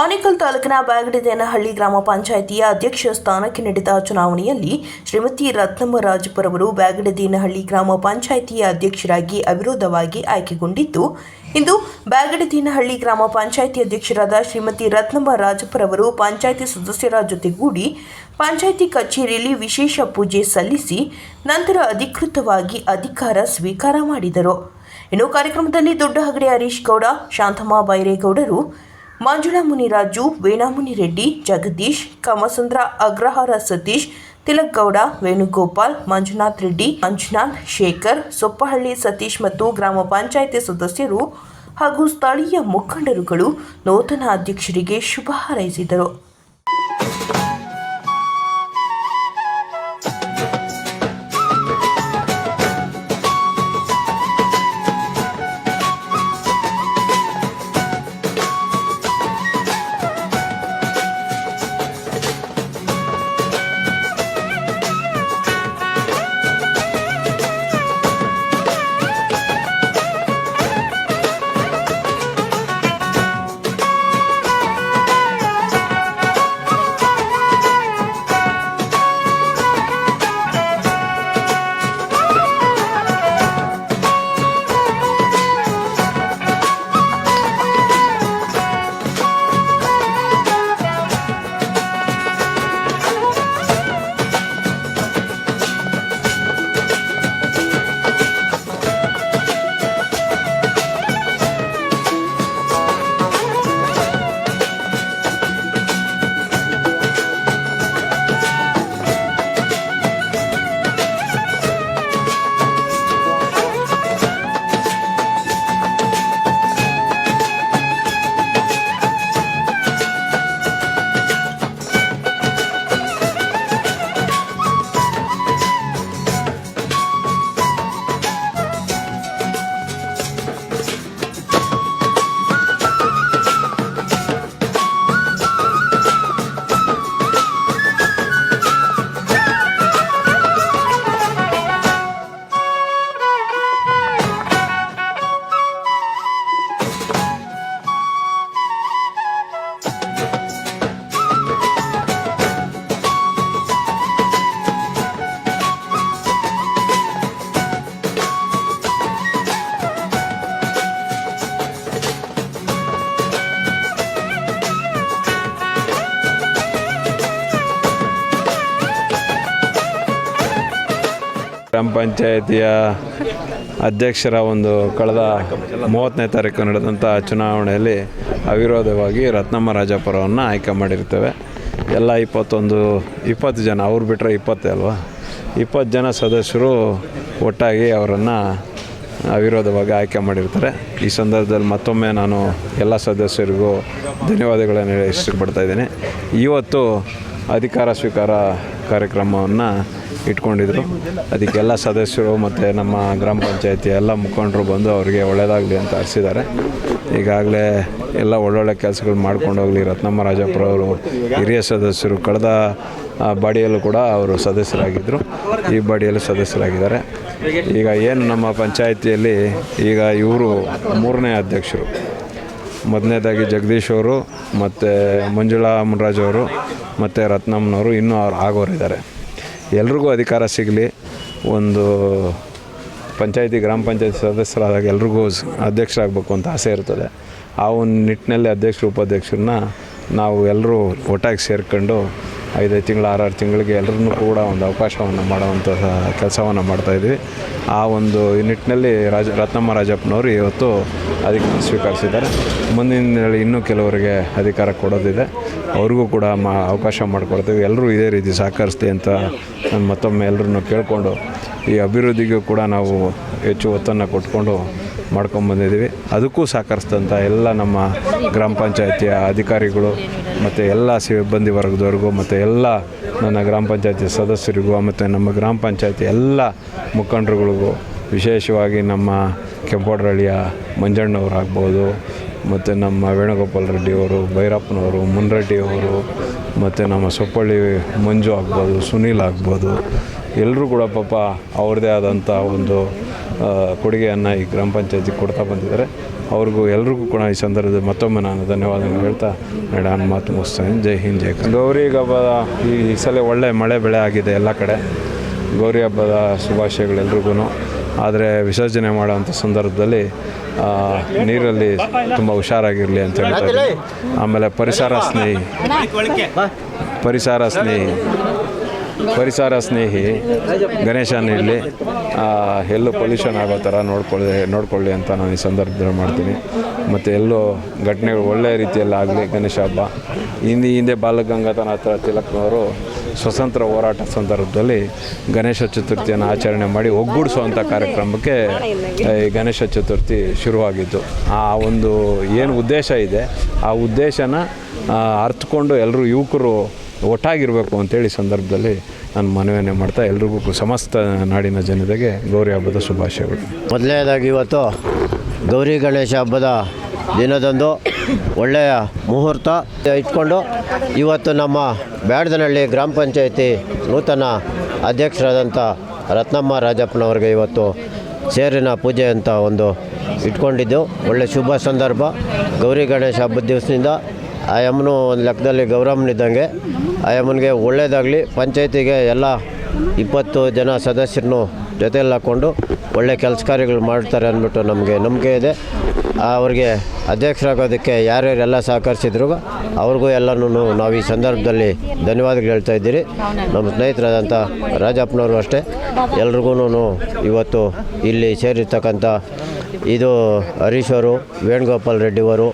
ಆನೇಕಲ್ ತಾಲೂಕಿನ ಬಾಗಡದೇನಹಳ್ಳಿ ಗ್ರಾಮ ಪಂಚಾಯಿತಿಯ ಅಧ್ಯಕ್ಷ ಸ್ಥಾನಕ್ಕೆ ನಡೆದ ಚುನಾವಣೆಯಲ್ಲಿ ಶ್ರೀಮತಿ ರತ್ನಮ್ಮ ರಾಜಪುರ ಅವರು ಬ್ಯಾಗಡದೇನಹಳ್ಳಿ ಗ್ರಾಮ ಪಂಚಾಯಿತಿಯ ಅಧ್ಯಕ್ಷರಾಗಿ ಅವಿರೋಧವಾಗಿ ಆಯ್ಕೆಗೊಂಡಿದ್ದು, ಇಂದು ಬ್ಯಾಗಡದೇನಹಳ್ಳಿ ಗ್ರಾಮ ಪಂಚಾಯಿತಿ ಅಧ್ಯಕ್ಷರಾದ ಶ್ರೀಮತಿ ರತ್ನಮ್ಮ ರಾಜಪುರ ಅವರು ಪಂಚಾಯಿತಿ ಸದಸ್ಯರ ಜೊತೆಗೂಡಿ ಪಂಚಾಯಿತಿ ಕಚೇರಿಯಲ್ಲಿ ವಿಶೇಷ ಪೂಜೆ ಸಲ್ಲಿಸಿ ನಂತರ ಅಧಿಕೃತವಾಗಿ ಅಧಿಕಾರ ಸ್ವೀಕಾರ ಮಾಡಿದರು. ಇನ್ನು ಕಾರ್ಯಕ್ರಮದಲ್ಲಿ ದೊಡ್ಡ ಹಗಡೆ ಹರೀಶ್ ಗೌಡ, ಶಾಂತಮ್ಮ ಬೈರೇಗೌಡರು ಮಂಜುಳಾ ಮುನಿರಾಜು ವೇಣಾಮುನಿ ರೆಡ್ಡಿ, ಜಗದೀಶ್, ಕಮಸುಂದ್ರ, ಅಗ್ರಹಾರ ಸತೀಶ್ ತಿಲಕ್ ಗೌಡ ವೇಣುಗೋಪಾಲ್, ಮಂಜುನಾಥ್ ರೆಡ್ಡಿ, ಮಂಜುನಾಥ್, ಶೇಖರ್, ಸೊಪ್ಪಹಳ್ಳಿ ಸತೀಶ್ ಮತ್ತು ಗ್ರಾಮ ಪಂಚಾಯಿತಿ ಸದಸ್ಯರು ಹಾಗೂ ಸ್ಥಳೀಯ ಮುಖಂಡರುಗಳು ನೂತನ ಅಧ್ಯಕ್ಷರಿಗೆ ಶುಭ ಹಾರೈಸಿದರು. ಗ್ರಾಮ ಪಂಚಾಯಿತಿಯ ಅಧ್ಯಕ್ಷರ ಒಂದು ಕಳೆದ ಮೂವತ್ತನೇ ತಾರೀಕು ನಡೆದಂಥ ಚುನಾವಣೆಯಲ್ಲಿ ಅವಿರೋಧವಾಗಿ ರತ್ನಮ್ಮ ರಾಜಾಪುರವನ್ನು ಆಯ್ಕೆ ಮಾಡಿರ್ತೇವೆ. ಎಲ್ಲ ಇಪ್ಪತ್ತೊಂದು, ಇಪ್ಪತ್ತು ಜನ, ಅವ್ರು ಬಿಟ್ಟರೆ ಇಪ್ಪತ್ತೇ ಅಲ್ವಾ? ಇಪ್ಪತ್ತು ಜನ ಸದಸ್ಯರು ಒಟ್ಟಾಗಿ ಅವರನ್ನು ಅವಿರೋಧವಾಗಿ ಆಯ್ಕೆ ಮಾಡಿರ್ತಾರೆ. ಈ ಸಂದರ್ಭದಲ್ಲಿ ಮತ್ತೊಮ್ಮೆ ನಾನು ಎಲ್ಲ ಸದಸ್ಯರಿಗೂ ಧನ್ಯವಾದಗಳನ್ನು ಇದ್ದೀನಿ. ಇವತ್ತು ಅಧಿಕಾರ ಸ್ವೀಕಾರ ಕಾರ್ಯಕ್ರಮವನ್ನು ಇಟ್ಕೊಂಡಿದ್ರು. ಅದಕ್ಕೆಲ್ಲ ಸದಸ್ಯರು ಮತ್ತು ನಮ್ಮ ಗ್ರಾಮ ಪಂಚಾಯತಿ ಎಲ್ಲ ಮುಖಂಡರು ಬಂದು ಅವರಿಗೆ ಒಳ್ಳೆಯದಾಗಲಿ ಅಂತ ಹರಿಸಿದ್ದಾರೆ ಈಗಾಗಲೇ ಎಲ್ಲ ಒಳ್ಳೊಳ್ಳೆ ಕೆಲಸಗಳು ಮಾಡ್ಕೊಂಡು ಹೋಗಲಿ. ರತ್ನಮ್ಮ ರಾಜಪುರ ಅವರು ಹಿರಿಯ ಸದಸ್ಯರು ಕಳೆದ ಬಾಡಿಯಲ್ಲೂ ಕೂಡ ಅವರು ಸದಸ್ಯರಾಗಿದ್ದರು ಈ ಬಾಡಿಯಲ್ಲೂ ಸದಸ್ಯರಾಗಿದ್ದಾರೆ. ಈಗ ಏನು ನಮ್ಮ ಪಂಚಾಯಿತಿಯಲ್ಲಿ ಈಗ ಇವರು ಮೂರನೇ ಅಧ್ಯಕ್ಷರು. ಮೊದಲನೇದಾಗಿ ಜಗದೀಶ್ ಅವರು, ಮತ್ತು ಮಂಜುಳಾ ಮುನರಾಜ್ ಅವರು, ಮತ್ತು ರತ್ನಮ್ಮನವರು ಇನ್ನೂ ಅವ್ರು ಆಗೋರಿದ್ದಾರೆ. ಎಲ್ರಿಗೂ ಅಧಿಕಾರ ಸಿಗಲಿ. ಒಂದು ಪಂಚಾಯಿತಿ, ಗ್ರಾಮ ಪಂಚಾಯತಿ ಸದಸ್ಯರಾದಾಗ ಎಲ್ರಿಗೂ ಅಧ್ಯಕ್ಷರಾಗಬೇಕು ಅಂತ ಆಸೆ ಇರ್ತದೆ. ಆ ಒಂದು ನಿಟ್ಟಿನಲ್ಲಿ ಅಧ್ಯಕ್ಷರು, ಉಪಾಧ್ಯಕ್ಷರನ್ನ ನಾವು ಎಲ್ಲರೂ ಒಟ್ಟಾಗಿ ಸೇರ್ಕೊಂಡು ಐದೈದು ತಿಂಗಳು, ಆರಾರು ತಿಂಗಳಿಗೆ ಎಲ್ಲರನ್ನೂ ಕೂಡ ಒಂದು ಅವಕಾಶವನ್ನು ಮಾಡುವಂಥ ಕೆಲಸವನ್ನು ಮಾಡ್ತಾಯಿದ್ವಿ ಆ ಒಂದು ನಿಟ್ಟಿನಲ್ಲಿ ರಾಜ, ರತ್ನಮ್ಮ ರಾಜಪ್ಪನವರು ಇವತ್ತು ಅಧಿಕಾರ ಸ್ವೀಕರಿಸಿದ್ದಾರೆ. ಮುಂದಿನ ಇನ್ನೂ ಕೆಲವರಿಗೆ ಅಧಿಕಾರ ಕೊಡೋದಿದೆ. ಅವ್ರಿಗೂ ಕೂಡ ಮಾ ಅವಕಾಶ ಮಾಡಿಕೊಡ್ತೇವೆ. ಎಲ್ಲರೂ ಇದೇ ರೀತಿ ಸಹಕರಿಸ್ಲಿ ಅಂತ ನಾನು ಮತ್ತೊಮ್ಮೆ ಎಲ್ಲರನ್ನು ಕೇಳಿಕೊಂಡು ಈ ಅಭಿವೃದ್ಧಿಗೂ ಕೂಡ ನಾವು ಹೆಚ್ಚು ಒತ್ತನ್ನು ಕೊಟ್ಕೊಂಡು ಮಾಡ್ಕೊಂಬಂದಿದ್ದೀವಿ ಅದಕ್ಕೂ ಸಹಕರಿಸಿದಂಥ ಎಲ್ಲ ನಮ್ಮ ಗ್ರಾಮ ಪಂಚಾಯತಿಯ ಅಧಿಕಾರಿಗಳು ಮತ್ತು ಎಲ್ಲ ಸಿಬ್ಬಂದಿ ವರ್ಗದವ್ರಿಗೂ ಮತ್ತು ಎಲ್ಲ ನನ್ನ ಗ್ರಾಮ ಪಂಚಾಯತಿ ಸದಸ್ಯರಿಗೂ ಮತ್ತು ನಮ್ಮ ಗ್ರಾಮ ಪಂಚಾಯತಿ ಎಲ್ಲ ಮುಖಂಡರುಗಳಿಗೂ ವಿಶೇಷವಾಗಿ ನಮ್ಮ ಕೆಂಪೋಡ್ರಳ್ಳಿಯ ಮಂಜಣ್ಣವ್ರು ಆಗ್ಬೋದು ಮತ್ತು ನಮ್ಮ ವೇಣುಗೋಪಾಲ್ ರೆಡ್ಡಿಯವರು ಭೈರಪ್ಪನವರು ಮುನ್ರೆಡ್ಡಿಯವರು ಮತ್ತು ನಮ್ಮ ಸೊಪ್ಪಳ್ಳಿ ಮಂಜು ಆಗ್ಬೋದು, ಸುನೀಲ್ ಆಗ್ಬೋದು ಎಲ್ಲರೂ ಕೂಡ ಪಾಪ ಅವ್ರದ್ದೇ ಆದಂಥ ಒಂದು ಕೊಡುಗೆಯನ್ನು ಈ ಗ್ರಾಮ ಪಂಚಾಯತಿಗೆ ಕೊಡ್ತಾ ಬಂದಿದ್ದಾರೆ. ಅವ್ರಿಗೂ ಎಲ್ರಿಗೂ ಕೂಡ ಈ ಸಂದರ್ಭದಲ್ಲಿ ಮತ್ತೊಮ್ಮೆ ನಾನು ಧನ್ಯವಾದಗಳು ಹೇಳ್ತಾ ನಾನು ಮಾತು ಮುಗಿಸ್ತೇನೆ ಜೈ ಹಿಂದ್, ಜೈ. ಗೌರಿ ಹಬ್ಬದ ಈ ಸಲ ಒಳ್ಳೆ ಮಳೆ ಬೆಳೆ ಆಗಿದೆ ಎಲ್ಲ ಕಡೆ. ಗೌರಿ ಹಬ್ಬದ ಶುಭಾಶಯಗಳು ಎಲ್ರಿಗೂ ಆದರೆ ವಿಸರ್ಜನೆ ಮಾಡೋವಂಥ ಸಂದರ್ಭದಲ್ಲಿ ನೀರಲ್ಲಿ ತುಂಬ ಹುಷಾರಾಗಿರಲಿ ಅಂತ ಹೇಳ್ತಾರೆ ಆಮೇಲೆ ಪರಿಸರ ಸ್ನೇಹಿ. ಪರಿಸರ ಸ್ನೇಹಿ. ಪರಿಸರ ಸ್ನೇಹಿ. ಗಣೇಶನ ಇಲ್ಲಿ ಆ, ಎಲ್ಲೂ ಪೊಲ್ಯೂಷನ್ ಆಗೋ ಥರ ನೋಡ್ಕೊಳ್ಳಿ ನೋಡ್ಕೊಳ್ಳಿ ಅಂತ ನಾನು ಈ ಸಂದರ್ಭದಲ್ಲಿ ಮಾಡ್ತೀನಿ. ಮತ್ತು ಎಲ್ಲೂ ಘಟನೆಗಳು ಒಳ್ಳೆಯ ರೀತಿಯಲ್ಲಿ ಆಗಲಿ ಗಣೇಶ ಹಬ್ಬ. ಹಿಂದೆ ಹಿಂದೆ ಹತ್ರ ತಿಲಕ್ನವರು ಸ್ವತಂತ್ರ ಹೋರಾಟ ಸಂದರ್ಭದಲ್ಲಿ ಗಣೇಶ ಚತುರ್ಥಿಯನ್ನು ಆಚರಣೆ ಮಾಡಿ ಒಗ್ಗೂಡಿಸುವಂಥ ಕಾರ್ಯಕ್ರಮಕ್ಕೆ ಈ ಗಣೇಶ ಚತುರ್ಥಿ ಶುರುವಾಗಿದ್ದು. ಆ ಒಂದು ಏನು ಉದ್ದೇಶ ಇದೆ, ಆ ಉದ್ದೇಶನ ಅರ್ಥಕೊಂಡು ಎಲ್ಲರೂ ಯುವಕರು ಒಟ್ಟಾಗಿರಬೇಕು ಅಂತೇಳಿ ಸಂದರ್ಭದಲ್ಲಿ ನಾನು ಮನವಿಯನ್ನು ಮಾಡ್ತಾ ಎಲ್ರಿಗೂ ಸಮಸ್ತ ನಾಡಿನ ಜನತೆಗೆ ಗೌರಿ ಹಬ್ಬದ ಶುಭಾಶಯಗಳು. ಮೊದಲನೇದಾಗಿ ಇವತ್ತು ಗೌರಿ ಗಣೇಶ ಹಬ್ಬದ ದಿನದಂದು ಒಳ್ಳೆಯ ಮುಹೂರ್ತ ಇಟ್ಕೊಂಡು ಇವತ್ತು ನಮ್ಮ ಬ್ಯಾಡದನಹಳ್ಳಿ ಗ್ರಾಮ ಪಂಚಾಯಿತಿ ನೂತನ ಅಧ್ಯಕ್ಷರಾದಂಥ ರತ್ನಮ್ಮ ರಾಜಪ್ಪನವ್ರಿಗೆ ಇವತ್ತು ಸೇರಿನ ಪೂಜೆ ಅಂತ ಒಂದು ಇಟ್ಕೊಂಡಿದ್ದು. ಒಳ್ಳೆ ಶುಭ ಸಂದರ್ಭ. ಗೌರಿ ಗಣೇಶ ಹಬ್ಬದ ದಿವಸದಿಂದ ಆ ಯಮ್ಮನು ಒಂದು ಲೆಕ್ಕದಲ್ಲಿ ಗೌರಮ್ಮನಿದ್ದಂಗೆ ಆ ಯಮ್ಮನಿಗೆ ಒಳ್ಳೆಯದಾಗಲಿ. ಪಂಚಾಯತಿಗೆ ಎಲ್ಲ ಇಪ್ಪತ್ತು ಜನ ಸದಸ್ಯರನ್ನು ಜೊತೆಯಲ್ಲಿ ಹಾಕ್ಕೊಂಡು ಒಳ್ಳೆ ಕೆಲಸ ಕಾರ್ಯಗಳು ಮಾಡ್ತಾರೆ ಅಂದ್ಬಿಟ್ಟು ನಮಗೆ ನಂಬಿಕೆ ಇದೆ. ಅವ್ರಿಗೆ ಅಧ್ಯಕ್ಷರಾಗೋದಕ್ಕೆ ಯಾರ್ಯಾರೆಲ್ಲ ಸಹಕರಿಸಿದ್ರು ಅವ್ರಿಗೂ ಎಲ್ಲನೂ ನಾವು ಈ ಸಂದರ್ಭದಲ್ಲಿ ಧನ್ಯವಾದಗಳು ಹೇಳ್ತಾ ಇದ್ದೀರಿ. ನಮ್ಮ ಸ್ನೇಹಿತರಾದಂಥ ರಾಜಪ್ಪನವರು ಅಷ್ಟೇ. ಎಲ್ರಿಗೂ ಇವತ್ತು ಇಲ್ಲಿ ಸೇರಿರ್ತಕ್ಕಂಥ ಇದು ಹರೀಶ್ ಅವರು, ವೇಣುಗೋಪಾಲ್ ರೆಡ್ಡಿಯವರು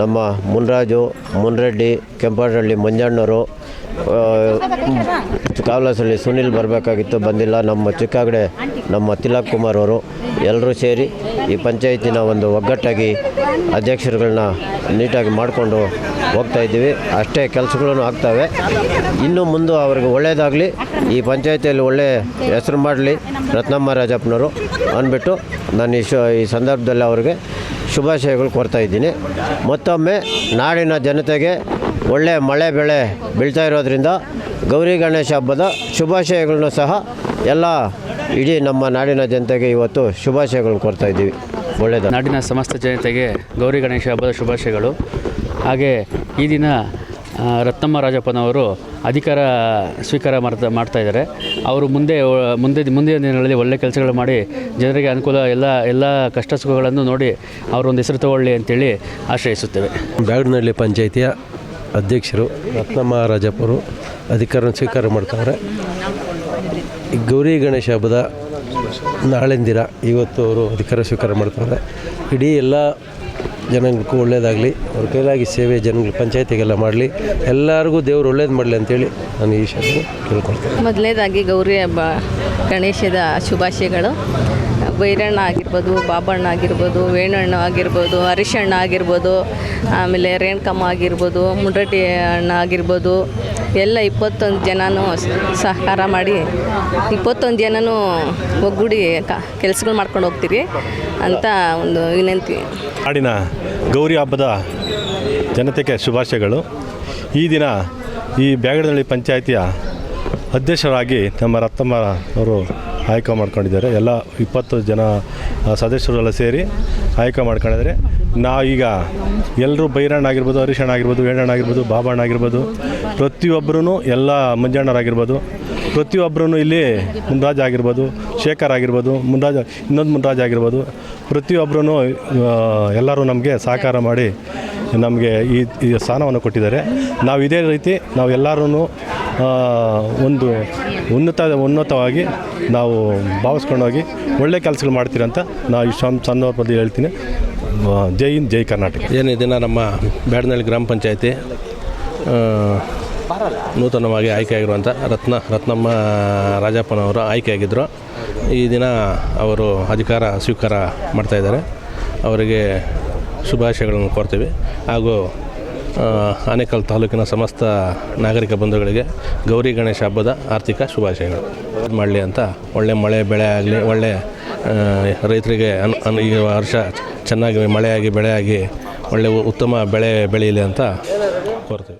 ನಮ್ಮ ಮುನ್ರಾಜು, ಮುನ್ರೆಡ್ಡಿ ಕೆಂಪಹಳ್ಳಿ ಮಂಜಣ್ಣವರು ಕಾವಲಸಲ್ಲಿ ಸುನಿಲ್ ಬರಬೇಕಾಗಿತ್ತು, ಬಂದಿಲ್ಲ. ನಮ್ಮ ಚಿಕ್ಕಗಡೆ ನಮ್ಮ ತಿಲಕ್ ಕುಮಾರ್ ಅವರು ಎಲ್ಲರೂ ಸೇರಿ ಈ ಪಂಚಾಯತಿನ ಒಂದು ಒಗ್ಗಟ್ಟಾಗಿ ಅಧ್ಯಕ್ಷರುಗಳನ್ನ ನೀಟಾಗಿ ಮಾಡಿಕೊಂಡು ಹೋಗ್ತಾ ಇದ್ದೀವಿ. ಅಷ್ಟೇ ಕೆಲಸಗಳೂ ಆಗ್ತವೆ. ಇನ್ನು ಮುಂದೆ ಅವ್ರಿಗೆ ಒಳ್ಳೆಯದಾಗಲಿ ಈ ಪಂಚಾಯತಿಯಲ್ಲಿ ಒಳ್ಳೆ ಹೆಸರು ಮಾಡಲಿ, ರತ್ನಮ್ಮ ರಾಜಪ್ಪನವರು ಅಂದ್ಬಿಟ್ಟು ನಾನು ಈ ಶು, ಈ ಸಂದರ್ಭದಲ್ಲಿ ಅವ್ರಿಗೆ ಶುಭಾಶಯಗಳು ಕೊಡ್ತಾ ಇದ್ದೀನಿ. ಮತ್ತೊಮ್ಮೆ ನಾಡಿನ ಜನತೆಗೆ ಒಳ್ಳೆಯ ಮಳೆ ಬೆಳೆ ಬೀಳ್ತಾ ಇರೋದ್ರಿಂದ ಗೌರಿ ಗಣೇಶ ಹಬ್ಬದ ಶುಭಾಶಯಗಳನ್ನು ಸಹ ಎಲ್ಲ ಇಡೀ ನಮ್ಮ ನಾಡಿನ ಜನತೆಗೆ ಇವತ್ತು ಶುಭಾಶಯಗಳನ್ನು ಕೊಡ್ತಾ ಇದ್ದೀವಿ. ಒಳ್ಳೆಯದು. ನಾಡಿನ ಸಮಸ್ತ ಜನತೆಗೆ ಗೌರಿ ಗಣೇಶ ಹಬ್ಬದ ಶುಭಾಶಯಗಳು. ಹಾಗೆ ಈ ದಿನ ರತ್ನಮ್ಮ ರಾಜಪ್ಪನವರು ಅಧಿಕಾರ ಸ್ವೀಕಾರ ಮಾಡ್ತಾ ಮಾಡ್ತಾ ಇದ್ದಾರೆ. ಅವರು ಮುಂದೆ ಮುಂದೆ ಮುಂದಿನ ದಿನಗಳಲ್ಲಿ ಒಳ್ಳೆ ಕೆಲಸಗಳು ಮಾಡಿ ಜನರಿಗೆ ಅನುಕೂಲ ಎಲ್ಲ ಎಲ್ಲ ಕಷ್ಟ ಸುಖಗಳನ್ನು ನೋಡಿ ಅವರೊಂದು ಹೆಸರು ತಗೊಳ್ಳಿ ಅಂತೇಳಿ ಆಶ್ರಯಿಸುತ್ತೇವೆ. ಬ್ಯಾಗನಹಳ್ಳಿ ಪಂಚಾಯಿತಿಯ ಅಧ್ಯಕ್ಷರು ರತ್ನಮ್ಮ ರಾಜಪ್ಪರು ಅಧಿಕಾರವನ್ನು ಸ್ವೀಕಾರ ಮಾಡ್ತಾರೆ ಗೌರಿ ಗಣೇಶ ಹಬ್ಬದ ನಾಳೆಂದಿರ ಇವತ್ತು ಅವರು ಅಧಿಕಾರ ಸ್ವೀಕಾರ ಮಾಡ್ತಾರೆ ಇಡೀ ಎಲ್ಲ ಜನಗಳಿಗೂ ಒಳ್ಳೆಯದಾಗಲಿ ಅವ್ರ ಕೈಲಾಗಿ ಸೇವೆ ಜನಗಳು ಪಂಚಾಯತಿಗೆಲ್ಲ ಮಾಡಲಿ, ಎಲ್ಲರಿಗೂ ದೇವರು ಒಳ್ಳೇದು ಮಾಡಲಿ ಅಂತೇಳಿ ನಾನು ಈ ವಿಷಯ ಕೇಳ್ಕೊಳ್ತೇನೆ. ಮೊದಲನೇದಾಗಿ ಗೌರಿ ಹಬ್ಬ, ಗಣೇಶದ ಶುಭಾಶಯಗಳು. ಬೈರಣ್ಣ ಆಗಿರ್ಬೋದು, ಬಾಬಣ್ಣ ಆಗಿರ್ಬೋದು ವೇಣಣ್ಣ ಆಗಿರ್ಬೋದು ಅರಿಶಣ್ಣ ಆಗಿರ್ಬೋದು, ಆಮೇಲೆ ರೇಣುಕಮ್ಮ ಆಗಿರ್ಬೋದು ಮುಂಡ್ರಟ್ಟಿ ಅಣ್ಣ ಆಗಿರ್ಬೋದು, ಎಲ್ಲ ಇಪ್ಪತ್ತೊಂದು ಜನನೂ ಸಹಕಾರ ಮಾಡಿ ಇಪ್ಪತ್ತೊಂದು ಜನನೂ ಒಗ್ಗೂಡಿ ಕ, ಕೆಲಸಗಳು ಮಾಡ್ಕೊಂಡು ಹೋಗ್ತೀರಿ ಅಂತ ಒಂದು ವಿನಂತಿ. ನಾಡಿನ ಗೌರಿ ಹಬ್ಬದ ಜನತೆಗೆ ಶುಭಾಶಯಗಳು. ಈ ದಿನ ಈ ಬ್ಯಾಗಡನಹಳ್ಳಿ ಪಂಚಾಯಿತಿಯ ಅಧ್ಯಕ್ಷರಾಗಿ ನಮ್ಮ ರತ್ತಮ್ಮ ಅವರು ಆಯ್ಕೆ ಮಾಡ್ಕೊಂಡಿದ್ದಾರೆ. ಎಲ್ಲ ಇಪ್ಪತ್ತು ಜನ ಸದಸ್ಯರೆಲ್ಲ ಸೇರಿ ಆಯ್ಕೆ ಮಾಡ್ಕೊಂಡಿದ್ದಾರೆ. ನಾವೀಗ ಎಲ್ಲರೂ ಬೈರಣ್ಣ ಆಗಿರ್ಬೋದು ಹರೀಶಣ್ಣ ಆಗಿರ್ಬೋದು, ವೇಣಣ್ಣ ಆಗಿರ್ಬೋದು, ಬಾಬಣ್ಣ ಆಗಿರ್ಬೋದು ಪ್ರತಿಯೊಬ್ಬರೂ ಎಲ್ಲ ಮಂಜಣ್ಣರಾಗಿರ್ಬೋದು ಪ್ರತಿಯೊಬ್ಬರೂ ಇಲ್ಲಿ ಮುನ್ರಾಜ್ ಆಗಿರ್ಬೋದು, ಶೇಖರ್ ಆಗಿರ್ಬೋದು, ಮುನ್ರಾಜ್, ಇನ್ನೊಂದು ಮುನ್ರಾಜ್ ಆಗಿರ್ಬೋದು. ಪ್ರತಿಯೊಬ್ಬರೂ ಎಲ್ಲರೂ ನಮಗೆ ಸಹಕಾರ ಮಾಡಿ ನಮಗೆ ಈ ಈ ಸ್ಥಾನವನ್ನು ಕೊಟ್ಟಿದ್ದಾರೆ. ನಾವು ಇದೇ ರೀತಿ ನಾವು ಎಲ್ಲರೂ ಒಂದು ಉನ್ನತ ಉನ್ನತವಾಗಿ ನಾವು ಭಾವಿಸ್ಕೊಂಡೋಗಿ ಒಳ್ಳೆ ಕೆಲಸಗಳು ಮಾಡ್ತೀರಂತ ನಾವು ಈ ಸಂ- ಸಂದರ್ಭದಲ್ಲಿ ಹೇಳ್ತೀನಿ. ಜೈ ಹಿಂದ್, ಜೈ ಕರ್ನಾಟಕ. ಏನು ದಿನ ನಮ್ಮ ಬ್ಯಾಡನಹಳ್ಳಿ ಗ್ರಾಮ ಪಂಚಾಯತಿ ನೂತನವಾಗಿ ಆಯ್ಕೆಯಾಗಿರುವಂಥ ರತ್ನ, ರತ್ನಮ್ಮ ರಾಜಪ್ಪನವರು ಆಯ್ಕೆಯಾಗಿದ್ದರು ಈ ದಿನ ಅವರು ಅಧಿಕಾರ ಸ್ವೀಕಾರ ಮಾಡ್ತಾಯಿದ್ದಾರೆ ಅವರಿಗೆ ಶುಭಾಶಯಗಳನ್ನು ಕೋರ್ತೀವಿ. ಹಾಗೂ ಆನೇಕಲ್ ತಾಲೂಕಿನ ಸಮಸ್ತ ನಾಗರಿಕ ಬಂಧುಗಳಿಗೆ ಗೌರಿ ಗಣೇಶ ಹಬ್ಬದ ಆರ್ಥಿಕ ಶುಭಾಶಯಗಳು. ಮಾಡಲಿ ಅಂತ ಒಳ್ಳೆ ಮಳೆ, ಬೆಳೆ ಆಗಲಿ, ಒಳ್ಳೆ ರೈತರಿಗೆ ಅನ್ ಅನ್, ಈ ವರ್ಷ ಚೆನ್ನಾಗಿ ಮಳೆಯಾಗಿ ಬೆಳೆಯಾಗಿ ಒಳ್ಳೆ ಉತ್ತಮ ಬೆಳೆ ಬೆಳೆಯಲಿ ಅಂತ ಕೋರ್ತೀವಿ.